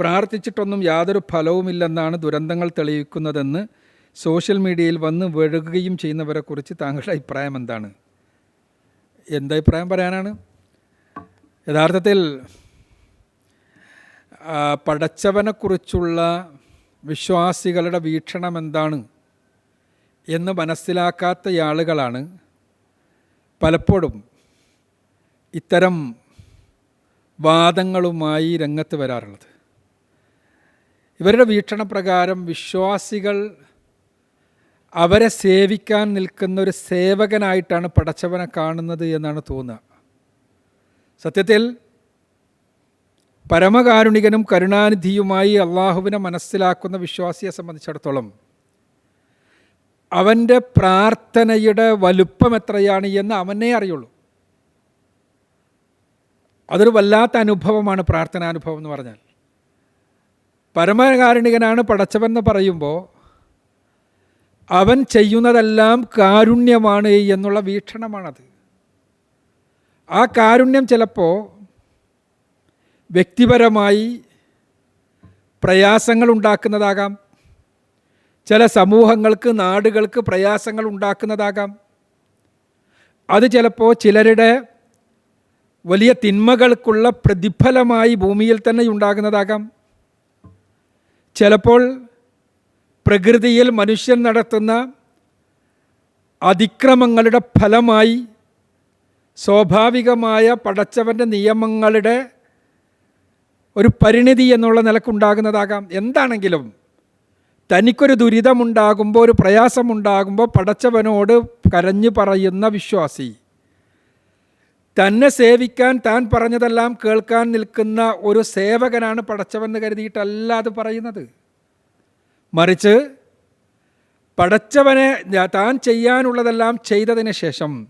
പ്രാർത്ഥിച്ചിട്ടൊന്നും യാതൊരു ഫലവുമില്ലെന്നാണ് ദുരന്തങ്ങൾ തെളിയിക്കുന്നതെന്ന് സോഷ്യൽ മീഡിയയിൽ വന്ന് വഴുകുകയും ചെയ്യുന്നവരെക്കുറിച്ച് താങ്കളുടെ അഭിപ്രായം എന്താണ്? എന്താ അഭിപ്രായം പറയാനാണ്? യഥാർത്ഥത്തിൽ പടച്ചവനെക്കുറിച്ചുള്ള വിശ്വാസികളുടെ വീക്ഷണം എന്താണ് എന്ന് മനസ്സിലാക്കാത്ത ആളുകളാണ് പലപ്പോഴും ഇത്തരം വാദങ്ങളുമായി രംഗത്ത് വരാറുള്ളത്. ഇവരുടെ വീക്ഷണപ്രകാരം വിശ്വാസികൾ അവരെ സേവിക്കാൻ നിൽക്കുന്ന ഒരു സേവകനായിട്ടാണ് പടച്ചവനെ കാണുന്നത് എന്നാണ് തോന്നുക. സത്യത്തിൽ പരമകാരുണികനും കരുണാനിധിയുമായി അള്ളാഹുവിനെ മനസ്സിലാക്കുന്ന വിശ്വാസിയെ സംബന്ധിച്ചിടത്തോളം അവന്റെ പ്രാർത്ഥനയുടെ വലുപ്പം എത്രയാണ് എന്ന് അവനേ അറിയുള്ളൂ. അതൊരു വല്ലാത്ത അനുഭവമാണ് പ്രാർത്ഥനാനുഭവം എന്ന് പറഞ്ഞാൽ. പരമകാരുണികനാണ് പടച്ചവൻ എന്ന് പറയുമ്പോൾ അവൻ ചെയ്യുന്നതെല്ലാം കാരുണ്യമാണ് എന്നുള്ള വീക്ഷണമാണത്. ആ കാരുണ്യം ചിലപ്പോൾ വ്യക്തിപരമായി പ്രയാസങ്ങൾ ഉണ്ടാക്കുന്നതാകാം. ചില സമൂഹങ്ങൾക്ക് നാടുകൾക്ക് പ്രയാസങ്ങൾ ഉണ്ടാക്കുന്നതാകാം. അത് ചിലപ്പോൾ ചിലരുടെ വലിയ തിന്മകൾക്കുള്ള പ്രതിഫലമായി ഭൂമിയിൽ തന്നെ ഉണ്ടാകുന്നതാകാം. ചിലപ്പോൾ പ്രകൃതിയിൽ മനുഷ്യൻ നടത്തുന്ന അതിക്രമങ്ങളുടെ ഫലമായി സ്വാഭാവികമായ പടച്ചവന്റെ നിയമങ്ങളുടെ ഒരു പരിണിതി എന്നുള്ള നിലക്കുണ്ടാകുന്നതാകാം. എന്താണെങ്കിലും തനിക്കൊരു ദുരിതമുണ്ടാകുമ്പോൾ ഒരു പ്രയാസമുണ്ടാകുമ്പോൾ പടച്ചവനോട് കരഞ്ഞു പറയുന്ന വിശ്വാസി തന്നെ സേവിക്കാൻ താൻ പറഞ്ഞതെല്ലാം കേൾക്കാൻ നിൽക്കുന്ന ഒരു സേവകനാണ് പടച്ചവെന്ന് കരുതിയിട്ടല്ല അത് പറയുന്നത്. മറിച്ച് പടച്ചവനെ താൻ ചെയ്യാനുള്ളതെല്ലാം ചെയ്തതിന് ശേഷം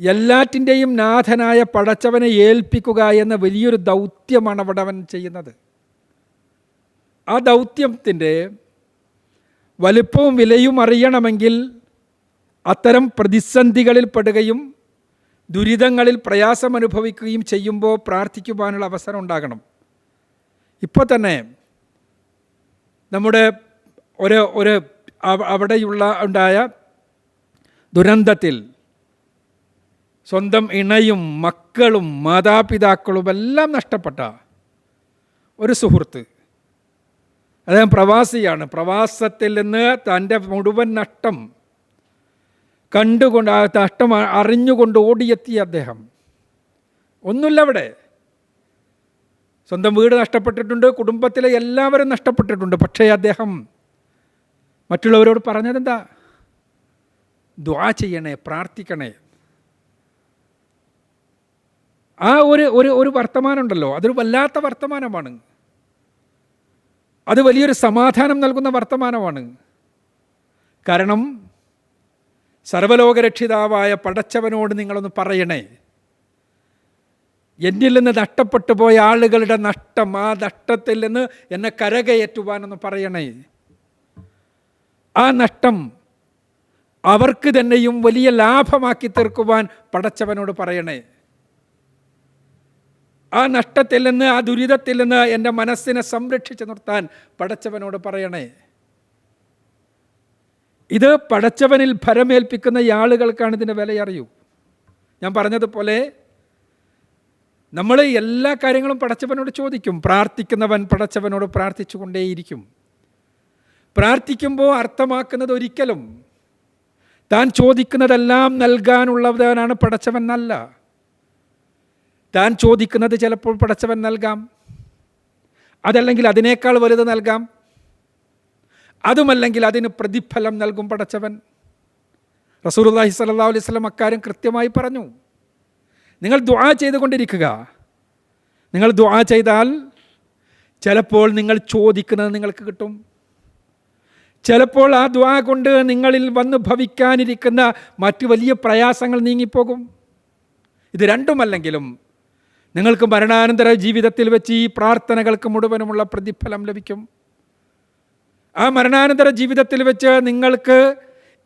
എല്ലാറ്റിന്റെയും നാഥനായ പടച്ചവനെ ഏൽപ്പിക്കുക എന്ന വലിയൊരു ദൗത്യമാണ് അവിടെ അവൻ ചെയ്യുന്നത്. ആ ദൗത്യത്തിന്റെ വലുപ്പവും വിലയും അറിയണമെങ്കിൽ അത്തരം പ്രതിസന്ധികളിൽ പെടുകയും ദുരിതങ്ങളിൽ പ്രയാസം അനുഭവിക്കുകയും ചെയ്യുമ്പോൾ പ്രാർത്ഥിക്കുവാനുള്ള അവസരം ഉണ്ടാകണം. ഇപ്പോൾ തന്നെ നമ്മുടെ ഒരു ഒരു അവ- അവിടെയുള്ള ഉണ്ടായ ദുരന്തത്തിൽ സ്വന്തം ഇണയും മക്കളും മാതാപിതാക്കളും എല്ലാം നഷ്ടപ്പെട്ട ഒരു സുഹൃത്ത്. അദ്ദേഹം പ്രവാസിയാണ്. പ്രവാസത്തിൽ നിന്ന് തന്റെ മുഴുവൻ നഷ്ടം കണ്ടുകൊണ്ട് ആ നഷ്ടം അറിഞ്ഞുകൊണ്ട് ഓടിയെത്തിയ അദ്ദേഹം. ഒന്നുമില്ല അവിടെ. സ്വന്തം വീട് നഷ്ടപ്പെട്ടിട്ടുണ്ട് കുടുംബത്തിലെ എല്ലാവരും നഷ്ടപ്പെട്ടിട്ടുണ്ട്. പക്ഷേ അദ്ദേഹം മറ്റുള്ളവരോട് പറഞ്ഞതെന്താ? ദ്വാ ചെയ്യണേ പ്രാർത്ഥിക്കണേ. ആ ഒരു ഒരു ഒരു വർത്തമാനമുണ്ടല്ലോ അതൊരു വല്ലാത്ത വർത്തമാനമാണ്. അത് വലിയൊരു സമാധാനം നൽകുന്ന വർത്തമാനമാണ്. കാരണം സർവലോകരക്ഷിതാവായ പടച്ചവനോട് നിങ്ങളൊന്ന് പറയണേ. എന്നിൽ നിന്ന് നഷ്ടപ്പെട്ടു പോയ ആളുകളുടെ നഷ്ടം ആ നഷ്ടത്തിൽ നിന്ന് എന്നെ കരകയറ്റുവാനൊന്ന് പറയണേ. ആ നഷ്ടം അവർക്ക് തന്നെയും വലിയ ലാഭമാക്കി തീർക്കുവാൻ പടച്ചവനോട് പറയണേ. ആ നഷ്ടത്തിൽ നിന്ന് ആ ദുരിതത്തിൽ നിന്ന് എന്റെ മനസ്സിനെ സംരക്ഷിച്ചു നിർത്താൻ പടച്ചവനോട് പറയണേ. ഇത് പടച്ചവനിൽ ഭരമേൽപ്പിക്കുന്ന ആളുകൾക്കാണ് ഇതിന്റെ വിലയറിയൂ. ഞാൻ പറഞ്ഞതുപോലെ നമ്മൾ എല്ലാ കാര്യങ്ങളും പടച്ചവനോട് ചോദിക്കും. പ്രാർത്ഥിക്കുന്നവൻ പടച്ചവനോട് പ്രാർത്ഥിച്ചു കൊണ്ടേയിരിക്കും പ്രാർത്ഥിക്കുമ്പോൾ അർത്ഥമാക്കുന്നത് ഒരിക്കലും താൻ ചോദിക്കുന്നതെല്ലാം നൽകാനുള്ളവനാണ് പടച്ചവൻ നല്ല താൻ ചോദിക്കുന്നത് ചിലപ്പോൾ പടച്ചവൻ നൽകാം. അതല്ലെങ്കിൽ അതിനേക്കാൾ വലുത് നൽകാം. അതുമല്ലെങ്കിൽ അതിന് പ്രതിഫലം നൽകും പടച്ചവൻ. റസൂലുള്ളാഹി സല്ലാ അലൈഹി സ്വലം അക്കാര്യം കൃത്യമായി പറഞ്ഞു. നിങ്ങൾ ദുആ ചെയ്തുകൊണ്ടിരിക്കുക. നിങ്ങൾ ദുആ ചെയ്താൽ ചിലപ്പോൾ നിങ്ങൾ ചോദിക്കുന്നത് നിങ്ങൾക്ക് കിട്ടും. ചിലപ്പോൾ ആ ദ്വാ കൊണ്ട് നിങ്ങളിൽ വന്ന് ഭവിക്കാനിരിക്കുന്ന മറ്റു വലിയ പ്രയാസങ്ങൾ നീങ്ങിപ്പോകും. ഇത് രണ്ടുമല്ലെങ്കിലും നിങ്ങൾക്ക് മരണാനന്തര ജീവിതത്തിൽ വെച്ച് ഈ പ്രാർത്ഥനകൾക്ക് മുഴുവനുമുള്ള പ്രതിഫലം ലഭിക്കും. ആ മരണാനന്തര ജീവിതത്തിൽ വെച്ച് നിങ്ങൾക്ക്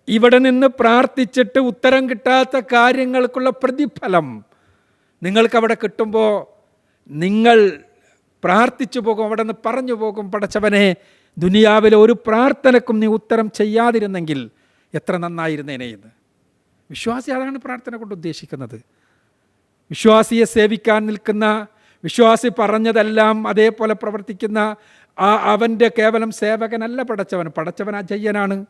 ഇവിടെ നിന്ന് പ്രാർത്ഥിച്ചിട്ട് ഉത്തരം കിട്ടാത്ത കാര്യങ്ങൾക്കുള്ള പ്രതിഫലം നിങ്ങൾക്ക് അവിടെ കിട്ടുമ്പോൾ നിങ്ങൾ പ്രാർത്ഥിച്ചു പോകും അവിടെ നിന്ന് പറഞ്ഞു പോകും. പടച്ചവനെ ദുനിയാവിലെ ഒരു പ്രാർത്ഥനക്കും നീ ഉത്തരം ചെയ്യാതിരുന്നെങ്കിൽ എത്ര നന്നായിരുന്നേനെ എന്ന്. വിശ്വാസി അതാണ് പ്രാർത്ഥന കൊണ്ട് ഉദ്ദേശിക്കുന്നത്? വിശ്വാസിയെ സേവിക്കാൻ നിൽക്കുന്ന വിശ്വാസി പറഞ്ഞതെല്ലാം അതേപോലെ പ്രവർത്തിക്കുന്ന ആ അവന്റെ കേവലം സേവകനല്ല പടച്ചവൻ. പടച്ചവൻ അജയ്യനാണ്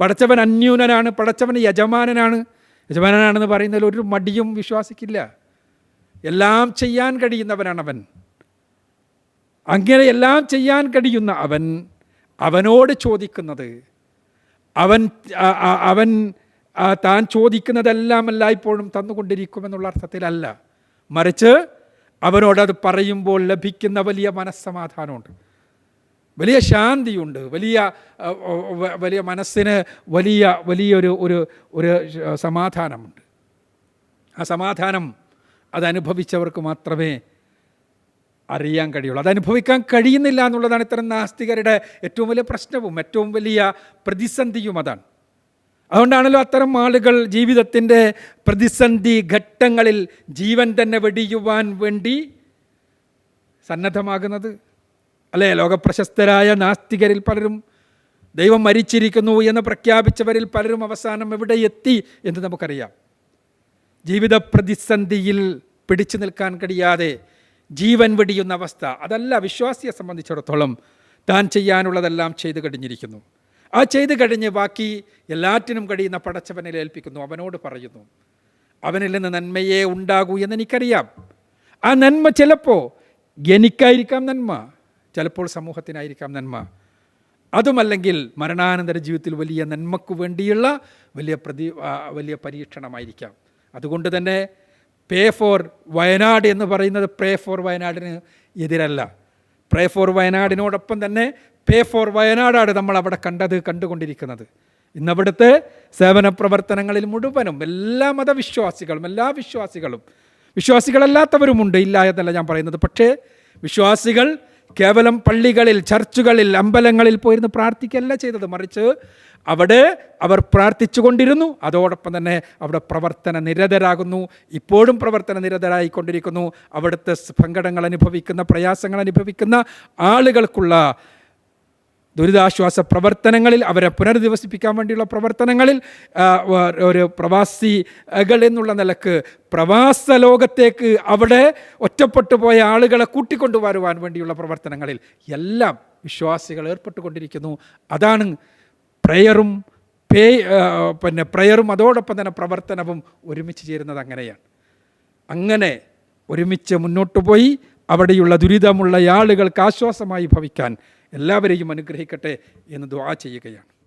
പടച്ചവൻ അന്യൂനനാണ്. പടച്ചവൻ യജമാനനാണ്. യജമാനനാണെന്ന് പറയുന്നതിൽ ഒരു മടിയും വിശ്വാസിക്കില്ല. എല്ലാം ചെയ്യാൻ കഴിയുന്നവനാണ് അവൻ. അങ്ങനെ എല്ലാം ചെയ്യാൻ കഴിയുന്ന അവൻ അവനോട് ചോദിക്കുന്നത്. അവൻ അവൻ താൻ ചോദിക്കുന്നതെല്ലാം എല്ലായ്പ്പോഴും തന്നുകൊണ്ടിരിക്കുമെന്നുള്ള അർത്ഥത്തിലല്ല. മറിച്ച് അവനോടത് പറയുമ്പോൾ ലഭിക്കുന്ന വലിയ മനസ്സമാധാനമുണ്ട്. വലിയ ശാന്തിയുണ്ട്. വലിയ വലിയ മനസ്സിന് വലിയ വലിയൊരു ഒരു ഒരു സമാധാനമുണ്ട്. ആ സമാധാനം അതനുഭവിച്ചവർക്ക് മാത്രമേ അറിയാൻ കഴിയുള്ളൂ. അതനുഭവിക്കാൻ കഴിയുന്നില്ല എന്നുള്ളതാണ് ഇത്തരം നാസ്തികരുടെ ഏറ്റവും വലിയ പ്രശ്നവും ഏറ്റവും വലിയ പ്രതിസന്ധിയും അതാണ്. അതുകൊണ്ടാണല്ലോ അത്തരം ആളുകൾ ജീവിതത്തിന്റെ പ്രതിസന്ധി ഘട്ടങ്ങളിൽ ജീവൻ തന്നെ വെടിയുവാൻ വേണ്ടി സന്നദ്ധമാകുന്നത്. അല്ലേ? ലോകപ്രശസ്തരായ നാസ്തികരിൽ പലരും ദൈവം മരിച്ചിരിക്കുന്നു എന്ന് പ്രഖ്യാപിച്ചവരിൽ പലരും അവസാനം എവിടെ എത്തി എന്ന് നമുക്കറിയാം. ജീവിത പ്രതിസന്ധിയിൽ പിടിച്ചു നിൽക്കാൻ കഴിയാതെ ജീവൻ വെടിയുന്ന അവസ്ഥ അതല്ല വിശ്വാസിയെ സംബന്ധിച്ചിടത്തോളം താൻ ചെയ്യാനുള്ളതെല്ലാം ചെയ്തു കഴിഞ്ഞിരിക്കുന്നു. ആ ചെയ്തു കഴിഞ്ഞ് ബാക്കി എല്ലാറ്റിനും കഴിയുന്ന പടച്ചവനെ ഏൽപ്പിക്കുന്നു അവനോട് പറയുന്നു അവനിൽ നിന്ന് നന്മയേ ഉണ്ടാകൂ എന്ന് എനിക്കറിയാം. ആ നന്മ ചിലപ്പോൾ എനിക്കായിരിക്കാം നന്മ. ചിലപ്പോൾ സമൂഹത്തിനായിരിക്കാം നന്മ. അതുമല്ലെങ്കിൽ മരണാനന്തര ജീവിതത്തിൽ വലിയ നന്മക്ക് വേണ്ടിയുള്ള വലിയ പ്രതി വലിയ പരീക്ഷണമായിരിക്കാം. അതുകൊണ്ട് തന്നെ പേ ഫോർ വയനാട് എന്ന് പറയുന്നത് പ്രേ ഫോർ വയനാടിന് എതിരല്ല. പ്രേ ഫോർ വയനാടിനോടൊപ്പം തന്നെ പേ ഫോർ വയനാടാണ് നമ്മൾ അവിടെ കണ്ടത് കണ്ടുകൊണ്ടിരിക്കുന്നത്. ഇന്നവിടുത്തെ സേവന പ്രവർത്തനങ്ങളിൽ മുഴുവനും എല്ലാ മതവിശ്വാസികളും എല്ലാ വിശ്വാസികളും വിശ്വാസികളല്ലാത്തവരുമുണ്ട് ഇല്ല എന്നല്ല ഞാൻ പറയുന്നത്. പക്ഷേ വിശ്വാസികൾ കേവലം പള്ളികളിൽ ചർച്ചുകളിൽ അമ്പലങ്ങളിൽ പോയിരുന്ന് പ്രാർത്ഥിക്കല്ല ചെയ്തത്. മറിച്ച് അവിടെ അവർ പ്രാർത്ഥിച്ചു കൊണ്ടിരുന്നു അതോടൊപ്പം തന്നെ അവിടെ പ്രവർത്തന നിരതരാകുന്നു. ഇപ്പോഴും പ്രവർത്തന നിരതരായിക്കൊണ്ടിരിക്കുന്നു. അവിടുത്തെ സങ്കടങ്ങൾ അനുഭവിക്കുന്ന പ്രയാസങ്ങൾ അനുഭവിക്കുന്ന ആളുകൾക്കുള്ള ദുരിതാശ്വാസ പ്രവർത്തനങ്ങളിൽ അവരെ പുനരധിവസിപ്പിക്കാൻ വേണ്ടിയുള്ള പ്രവർത്തനങ്ങളിൽ ഒരു പ്രവാസികൾ എന്നുള്ള നിലയ്ക്ക് പ്രവാസ ലോകത്തേക്ക് അവിടെ ഒറ്റപ്പെട്ടു പോയ ആളുകളെ കൂട്ടിക്കൊണ്ടുവരുവാൻ വേണ്ടിയുള്ള പ്രവർത്തനങ്ങളിൽ എല്ലാം വിശ്വാസികൾ ഏർപ്പെട്ടുകൊണ്ടിരിക്കുന്നു. അതാണ് പ്രയറും പേ പിന്നെ പ്രയറും അതോടൊപ്പം തന്നെ പ്രവർത്തനവും ഒരുമിച്ച് ചേരുന്നത് അങ്ങനെയാണ്. അങ്ങനെ ഒരുമിച്ച് മുന്നോട്ട് പോയി അവിടെയുള്ള ദുരിതമുള്ള ആളുകൾക്ക് ആശ്വാസമായി ഭവിക്കാൻ എല്ലാവരെയും അനുഗ്രഹിക്കട്ടെ എന്ന് ദുആ ചെയ്യുകയാണ്.